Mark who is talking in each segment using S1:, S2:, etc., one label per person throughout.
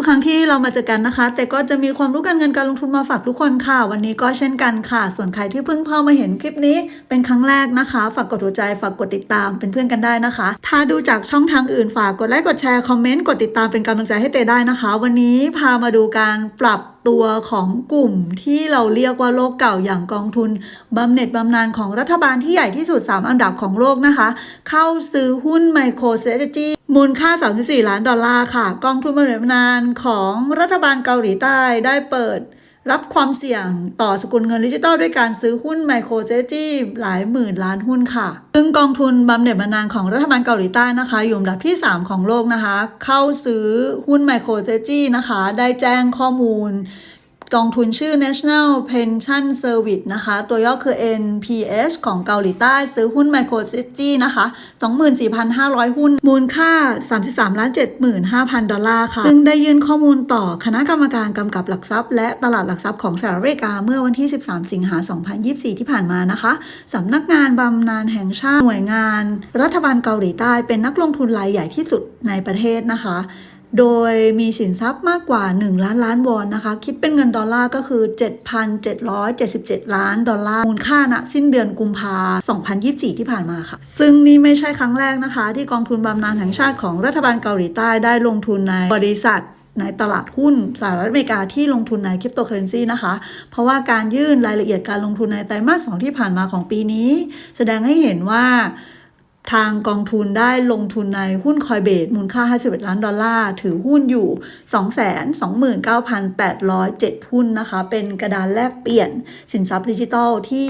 S1: ทุกครั้งที่เรามาเจอกันนะคะ แต่ก็จะมีความรู้การเงินการลงทุนมาฝากทุกคนค่ะ วันนี้ก็เช่นกันค่ะ ส่วนใครที่เพิ่งเข้ามาเห็นคลิปนี้เป็นครั้งแรกนะคะ ฝากกดหัวใจฝากกดติดตามเป็นเพื่อนกันได้นะคะ ถ้าดูจากช่องทางอื่นฝากกดไลค์กดแชร์คอมเมนต์กดติดตามเป็นกำลังใจให้เตได้นะคะ วันนี้พามาดูการปรับตัวของกลุ่มที่เราเรียกว่าโลกเก่าอย่างกองทุนบำเหน็จบำนาญของรัฐบาลที่ใหญ่ที่สุด 3 อันดับของโลกนะคะ เข้าซื้อหุ้นไมโครเซตจี มูลค่า 34 ล้านดอลลาร์ค่ะ กองทุนบำเหน็จนาญของรัฐบาลเกาหลีใต้ได้เปิดรับความเสี่ยงต่อสกุลเงินดิจิตอลด้วยการซื้อหุ้นไมโครเจจี้หลายหมื่นล้านหุ้นค่ะ ซึ่งกองทุนบำเหน็จบำนาญของรัฐบาลเกาหลีใต้นะคะ อยู่อันดับที่ 3 ของโลกนะคะ เข้าซื้อหุ้นไมโครเจจี้นะคะ ได้แจ้งข้อมูล กองทุนชื่อ National Pension Service นะคะ ตัวย่อคือ NPS ของเกาหลีใต้ซื้อหุ้น Micro c i t y นะคะ 24,500 หุ้น มูลค่า 33ล้าน75,000 ดอลลาร์ค่ะ ซึ่งได้ยื่นข้อมูลต่อคณะกรรมการกำกับหลักทรัพย์ และตลาดหลักทรัพย์ของสหรัฐอเมริกาเมื่อวันที่ 13 สิงหา 2024 ที่ผ่านมานะคะสำนักงานบำนาญแห่งชาติหน่วยงาน รัฐบาลเกาหลีใต้เป็นนักลงทุนรายใหญ่ที่สุดในประเทศนะคะ โดยมีสินทรัพย์มากกว่า 1 ล้านล้านวอนนะคะ คิดเป็นเงินดอลลาร์ก็คือ 7,777 ล้านดอลลาร์ มูลค่าณสิ้นเดือนกุมภา2024 ที่ผ่านมาค่ะ ซึ่งนี่ไม่ใช่ครั้งแรกนะคะ ที่กองทุนบำนาญแห่งชาติของรัฐบาลเกาหลีใต้ได้ลงทุนในบริษัทในตลาดหุ้นสหรัฐอเมริกาที่ลงทุนในคริปโตเคอเรนซีนะคะ เพราะว่าการยื่นรายละเอียดการลงทุนในไตรมาสสองที่ผ่านมาของปีนี้ แสดงให้เห็นว่า ทางกองทุนได้ลงทุนในหุ้นคอยเบสมูลค่า 51 ล้านดอลลาร์ ถือหุ้นอยู่ 229,807 หุ้นนะคะ เป็นกระดานแลกเปลี่ยนสินทรัพย์ดิจิทัลที่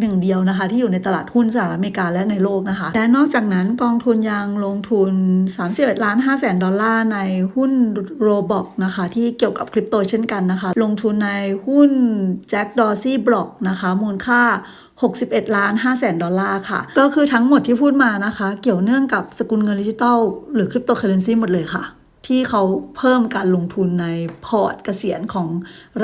S1: หนึ่งเดียวนะคะ ที่อยู่ในตลาดหุ้นสหรัฐอเมริกาและในโลกนะคะ และนอกจากนั้นกองทุนยังลงทุน 31ล้าน5แสนดอลลาร์ในหุ้นโรบอกนะคะ ที่เกี่ยวกับคริปโตเช่นกันนะคะ ลงทุนในหุ้นแจ็คดอร์ซี่บล็อกนะคะ มูลค่า 61 ล้าน5แสนดอลลาร์ค่ะ ก็คือทั้งหมดที่พูดมานะคะ เกี่ยวเนื่องกับสกุลเงินดิจิตอลหรือคริปโตเคอเรนซีหมดเลยค่ะ ที่เขาเพิ่มการลงทุนในพอร์ตเกษียณของ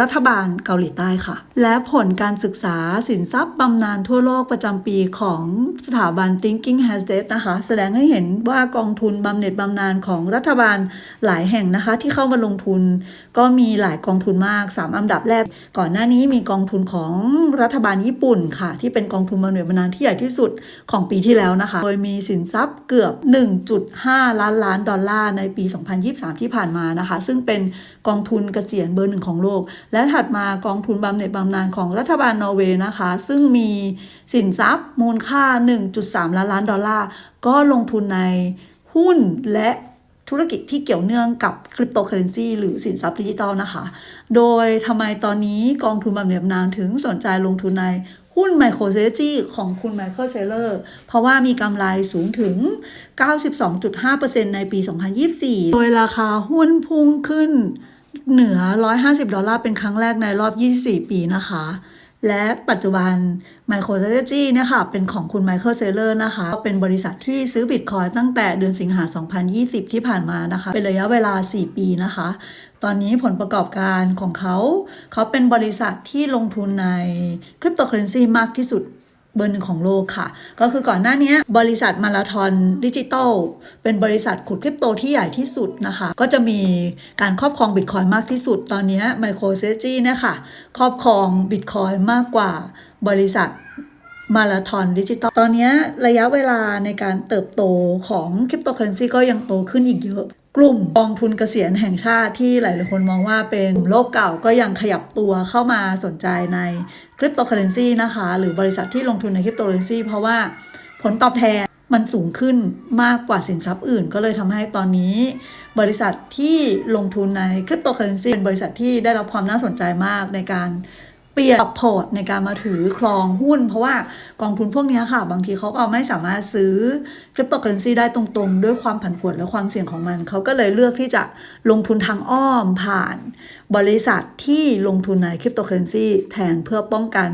S1: รัฐบาลเกาหลีใต้ค่ะ และผลการศึกษาสินทรัพย์บำนาญทั่วโลกประจำปีของสถาบัน Thinking Has d e t นะคะ แสดงให้เห็นว่ากองทุนบำเหน็จบำนาญของรัฐบาลหลายแห่งนะคะ ที่เข้ามาลงทุน ก็มีหลายกองทุนมาก 3 อันดับแรก ก่อนหน้านี้มีกองทุนของรัฐบาลญี่ปุ่นค่ะ ที่เป็นกองทุนบำเหน็จบำนาญที่ใหญ่ที่สุดของปีที่แล้วนะคะ โดยมีสินทรัพย์เกือบ 1.5 ล้านล้านดอลลาร์ในปี 2023 2023 ที่ผ่านมานะคะ ซึ่งเป็นกองทุนเกษียณเบอร์หนึ่งของโลก และถัดมากองทุนบำเหน็จบำนาญของรัฐบาลนอร์เวย์นะคะ ซึ่งมีสินทรัพย์มูลค่า 1.3 ล้านล้านดอลลาร์ ก็ลงทุนในหุ้นและธุรกิจที่เกี่ยวเนื่องกับคริปโตเคอเรนซีหรือสินทรัพย์ดิจิตอลนะคะ โดยทำไมตอนนี้กองทุนบำเหน็จบำนาญถึงสนใจลงทุนใน หุ้นไมโครเซจีของคุณไมเคิลเซเลอร์เพราะว่ามีกำไรสูงถึง 92.5%ในปี 2024 โดยราคาหุ้นพุ่งขึ้นเหนือ 150 ดอลลาร์เป็นครั้งแรกในรอบ 24 ปีนะคะ และปัจจุบัน MicroStrategy เนี่ยค่ะเป็นของคุณ Michael Saylor นะคะเป็นบริษัทที่ซื้อบิตคอยตั้งแต่เดือนสิงหา 2020 ที่ผ่านมานะคะ เป็นระยะเวลา 4 ปีนะคะ ตอนนี้ผลประกอบการของเขา เขาเป็นบริษัทที่ลงทุนในคริปโตเคอเรนซีมากที่สุด เบอร์หนึ่งของโลกค่ะ ก็คือก่อนหน้านี้บริษัทมาราธอนดิจิตอลเป็นบริษัทขุดคริปโตที่ใหญ่ที่สุดนะคะ ก็จะมีการครอบครองบิตคอยมากที่สุด ตอนนี้ไมโครเซจีเนี่ยค่ะ ครอบครองบิตคอยมากกว่าบริษัทมาราธอนดิจิตอล ตอนนี้ระยะเวลาในการเติบโตของคริปโตเคอเรนซีก็ยังโตขึ้นอีกเยอะ กลุ่มกองทุนเกษียณแห่งชาติที่หลายๆคนมองว่าเป็นโลกเก่าก็ยังขยับตัวเข้ามาสนใจในคริปโตเคอเรนซีนะคะ หรือบริษัทที่ลงทุนในคริปโตเคอเรนซีเพราะว่าผลตอบแทนมันสูงขึ้นมากกว่าสินทรัพย์อื่น ก็เลยทำให้ตอนนี้ บริษัทที่ลงทุนในคริปโตเคอเรนซีเป็นบริษัทที่ได้รับความน่าสนใจมากในการ เปลี่ยนปรับพอร์ตในการมาถือครองหุ้น เพราะว่ากองทุนพวกนี้ค่ะ บางทีเขาก็ไม่สามารถซื้อคริปโตเคอเรนซีได้ตรงๆ ด้วยความผันผวนและความเสี่ยงของมัน เขาก็เลยเลือกที่จะลงทุนทางอ้อมผ่าน บริษัทที่ลงทุนในคริปโตเคอเรนซีแทนเพื่อป้องกัน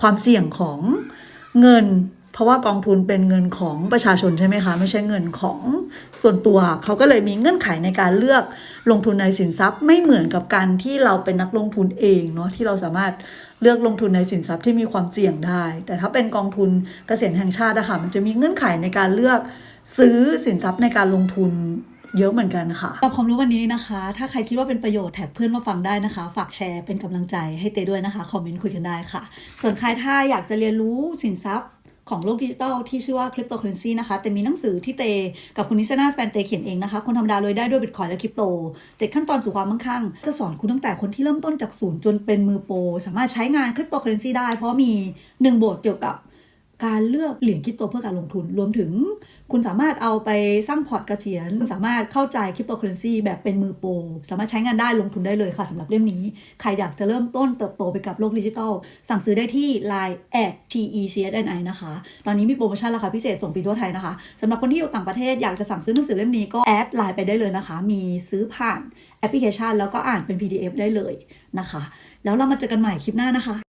S1: ความเสี่ยงของเงิน เพราะว่ากองทุนเป็นเงินของประชาชนใช่ไหมคะ ไม่ใช่เงินของส่วนตัว เขาก็เลยมีเงื่อนไขในการเลือกลงทุนในสินทรัพย์ ไม่เหมือนกับการที่เราเป็นนักลงทุนเองเนาะที่เราสามารถเลือกลงทุนในสินทรัพย์ที่มีความเสี่ยงได้ แต่ถ้าเป็นกองทุนเกษียณแห่งชาติอะค่ะมันจะมีเงื่อนไขในการเลือกซื้อสินทรัพย์ในการลงทุนเยอะเหมือนกันค่ะกับความรู้วันนี้นะคะ ถ้าใครคิดว่าเป็นประโยชน์แท็กเพื่อนมาฟังได้นะคะ ฝากแชร์เป็นกำลังใจให้เต้ด้วยนะคะ คอมเมนต์คุยกันได้ค่ะ ส่วนใครถ้าอยากจะเรียนรู้สินทรัพย์ ของโลกดิจิตอลที่ชื่อว่าคริปโตเคอเรนซีนะคะ แต่มีหนังสือที่เตกับคุณนิสนาแฟนเตเขียนเองนะคะ คนธรรมดาเลยได้ด้วยบิตคอยและคริปโตเจ็ดขั้นตอนสู่ความมั่งคั่ง จะสอนคุณตั้งแต่คนที่เริ่มต้นจากศูนย์จนเป็นมือโปร สามารถใช้งานคริปโตเคอเรนซีได้ เพราะมีหนึ่งบทเกี่ยวกับ การเลือกเหรียญคริปโตเพื่อการลงทุน รวมถึง คุณสามารถเอาไปสร้างพอร์ตเกษียณคุณสามารถเข้าใจคริปโตเคอเรนซีแบบเป็นมือโปร สามารถใช้งานได้ลงทุนได้เลยค่ะสำหรับเล่มนี้ ใครอยากจะเริ่มต้นเติบโตไปกับโลกดิจิทัล สั่งซื้อได้ที่ Line at TECSNI นะคะ ตอนนี้มีโปรโมชั่นราคาพิเศษส่งฟรีทั่วไทยนะคะสำหรับคนที่อยู่ต่างประเทศอยากจะสั่งซื้อหนังสือเล่มนี้ก็แอดไลน์ไปได้เลยนะคะ มีซื้อผ่านแอปพลิเคชัน แล้วก็อ่านเป็น PDF ได้เลยนะคะ แล้วเรามาเจอกันใหม่คลิปหน้านะคะ